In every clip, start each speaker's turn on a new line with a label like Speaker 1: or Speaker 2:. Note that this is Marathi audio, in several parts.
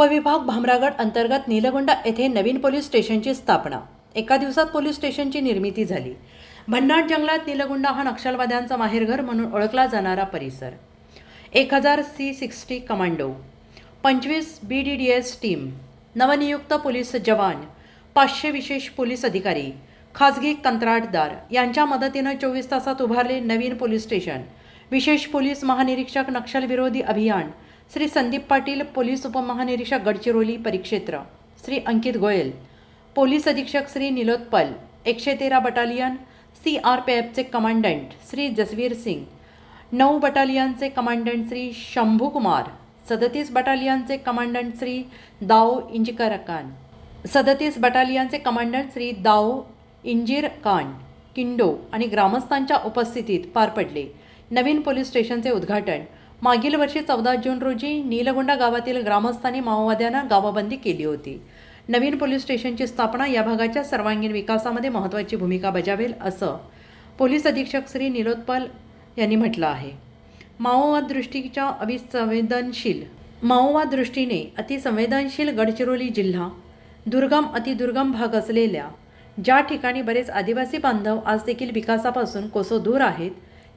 Speaker 1: उपविभाग भामरागड अंतर्गत नीलगुंडा येथे नवीन पोलीस स्टेशनची स्थापना. एका दिवसात पोलीस स्टेशनची निर्मिती झाली. भन्नाट जंगलात नीलगुंडा हा नक्षलवाद्यांचा माहेरघर म्हणून ओळखला जाणारा परिसर. एक हजार सी सिक्स्टी कमांडो पंचवीस B D D S team नवनियुक्त पोलीस जवान पाचशे विशेष पोलीस अधिकारी खाजगी कंत्राटदार यांच्या मदतीनं चोवीस तासात उभारले नवीन पोलीस स्टेशन. विशेष पोलीस महानिरीक्षक नक्षलविरोधी अभियान. श्री संदीप पाटील पोलीस उपमहानिरीक्षक गडचिरोली परिक्षेत्र. श्री अंकित गोयल. पोलीस अधीक्षक श्री निलोत्पल एकशे तेरा बटालियन. सी आर पी एफचे कमांडंट श्री जसवीर सिंग. नऊ बटालियनचे कमांडंट श्री शंभू कुमार. सदतीस बटालियनचे कमांडंट श्री दाओ इंजिकर खान. सदतीस बटालियनचे कमांडंट श्री दाओ इंजीर खान. किंडो आणि ग्रामस्थांच्या उपस्थितीत पार पडले. नवीन पोलीस स्टेशनचे उद्घाटन. मागील वर्षी चौदा जून रोजी नीलगुंडा गावातील ग्रामस्थांनी माओवाद्यांना गावाबंदी केली होती. नवीन पोलीस स्टेशनची स्थापना या भागाच्या सर्वांगीण विकासामध्ये महत्त्वाची भूमिका बजावेल असं पोलीस अधीक्षक श्री निलोत्पाल यांनी म्हटलं आहे. माओवाद दृष्टीच्या अविसंवेदनशील माओवाद दृष्टीने अतिसंवेदनशील गडचिरोली जिल्हा दुर्गम अतिदुर्गम भाग असलेल्या ज्या ठिकाणी बरेच आदिवासी बांधव आज देखील विकासापासून कोसो दूर आहेत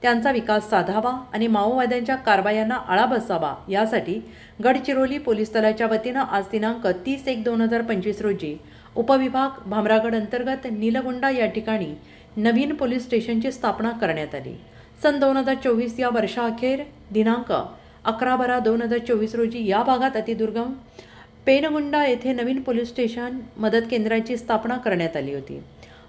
Speaker 1: त्यांचा विकास साधावा आणि माओवाद्यांच्या कारवायांना आळा बसावा यासाठी गडचिरोली पोलीस दलाच्या वतीनं आज दिनांक तीस एक दोन हजार पंचवीस रोजी उपविभाग भामरागड अंतर्गत नीलगुंडा या ठिकाणी नवीन पोलीस स्टेशनची स्थापना करण्यात आली. सन दोन हजार चोवीस या वर्षाअखेर दिनांक अकरा बारा दोन हजार चोवीस रोजी या भागात अतिदुर्गम पेनगुंडा येथे नवीन पोलीस स्टेशन मदत केंद्राची स्थापना करण्यात आली होती.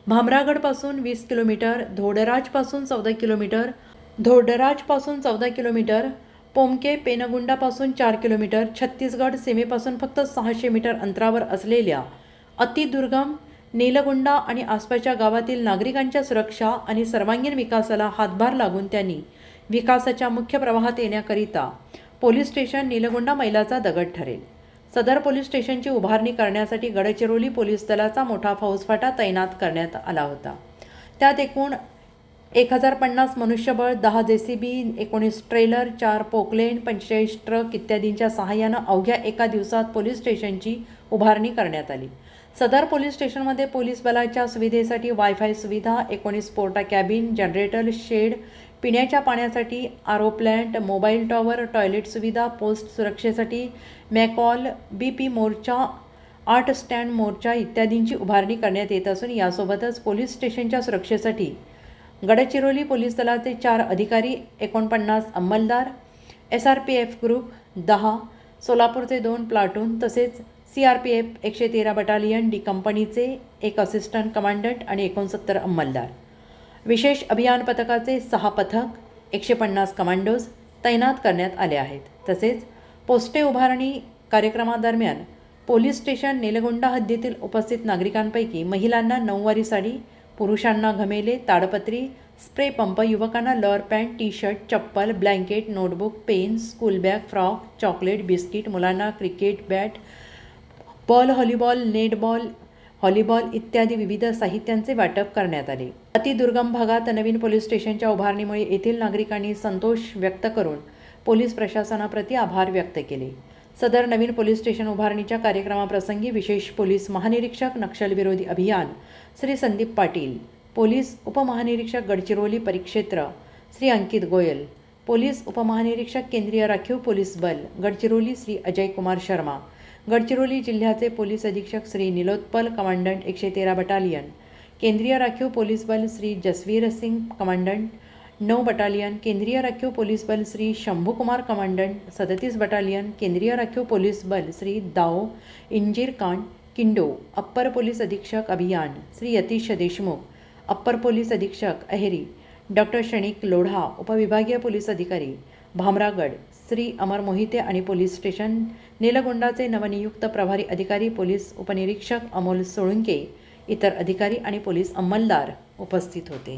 Speaker 1: भामरागडपासून वीस किलोमीटर धोडराजपासून चौदा किलोमीटर धोडराजपासून चौदा किलोमीटर पोमके पेनगुंडापासून चार किलोमीटर छत्तीसगड सीमेपासून फक्त सहाशे मीटर अंतरावर असलेल्या अतिदुर्गम नीलगुंडा आणि आसपासच्या गावातील नागरिकांच्या सुरक्षा आणि सर्वांगीण विकासाला हातभार लागून त्यांनी विकासाच्या मुख्य प्रवाहात येण्याकरिता पोलीस स्टेशन नीलगुंडा मैलाचा दगड ठरेल. सदर पोलीस स्टेशनची उभारणी करण्यासाठी गडचिरोली पोलीस दलाचा मोठा फौजफाटा तैनात करण्यात आला होता. त्यात एकूण एक हजार पन्नास मनुष्यबळ दहा जे सी बी एकोणीस ट्रेलर चार पोकलेन पंचेचाळीस ट्रक इत्यादींच्या सहाय्यानं अवघ्या एका दिवसात पोलीस स्टेशनची उभारणी करण्यात आली. सदर पोलीस स्टेशनमध्ये पोलीस बलाच्या सुविधेसाठी वायफाय सुविधा एकोणीस पोर्टा कॅबिन जनरेटर शेड पिण्याच्या पाण्यासाठी RO plant mobile tower toilet सुविधा पोस्ट सुरक्षेसाठी मॅकॉल बी पी मोर्चा आर्ट स्टँड मोर्चा इत्यादींची उभारणी करण्यात येत असून यासोबतच पोलीस स्टेशनच्या सुरक्षेसाठी गडचिरोली पोलीस दलाचे चार अधिकारी एकोणपन्नास अंमलदार S R P F group दहा सोलापूरचे दोन प्लाटून तसेच सी आर पी एफ एकशे तेरा बटालियन डी कंपनीचे एक असिस्टंट कमांडंट आणि एकोणसत्तर अंमलदार. विशेष अभियान पथकाचे सहा पथक एकशे पन्नास कमांडोज तैनात करण्यात आले आहेत. तसेच पोस्टे उभारणी कार्यक्रमादरम्यान पोलीस स्टेशन निलगुंडा हद्दीतील उपस्थित नागरिकांपैकी महिलांना नऊवारी साडी पुरुषांना घमेले ताडपत्री स्प्रे पंप युवकांना लॉर पॅन्ट टी शर्ट चप्पल blanket notebook pen school bag frock chocolate biscuit मुलांना cricket bat ball volleyball netball volleyball इत्यादी विविध साहित्यांचे वाटप करण्यात आले. अतिदुर्गम भागात नवीन पोलीस स्टेशनच्या उभारणीमुळे येथील नागरिकांनी संतोष व्यक्त करून पोलीस प्रशासनाप्रती आभार व्यक्त केले. सदर नवीन पोलीस स्टेशन उभारणीच्या कार्यक्रमाप्रसंगी विशेष पोलीस महानिरीक्षक नक्षलविरोधी अभियान श्री संदीप पाटील पोलीस उपमहानिरीक्षक गडचिरोली परिक्षेत्र श्री अंकित गोयल पोलीस उपमहानिरीक्षक केंद्रीय राखीव पोलीस बल गडचिरोली श्री अजय कुमार शर्मा गडचिरोली जिल्ह्याचे पोलीस अधीक्षक श्री निलोत्पल कमांडंट एकशे तेरा बटालियन. केंद्रीय राखीव पोलीस बल श्री जसवीर सिंग कमांडंट नऊ बटालियन. केंद्रीय राखीव पोलीस बल श्री शंभूकुमार कमांडंट सदतीस बटालियन. केंद्रीय राखीव पोलीस बल श्री दाओ इंजीर किंडो अप्पर पोलीस अधीक्षक अभियान श्री यतीश देशमुख अप्पर पोलीस अधीक्षक अहेरी डॉक्टर क्षणिक लोढा उपविभागीय पोलीस अधिकारी भामरागड श्री अमर मोहिते आणि पोलीस स्टेशन नीलगोंडाचे नवनियुक्त प्रभारी अधिकारी पोलीस उपनिरीक्षक अमोल सोळुंके इतर अधिकारी आणि पोलीस अंमलदार उपस्थित होते.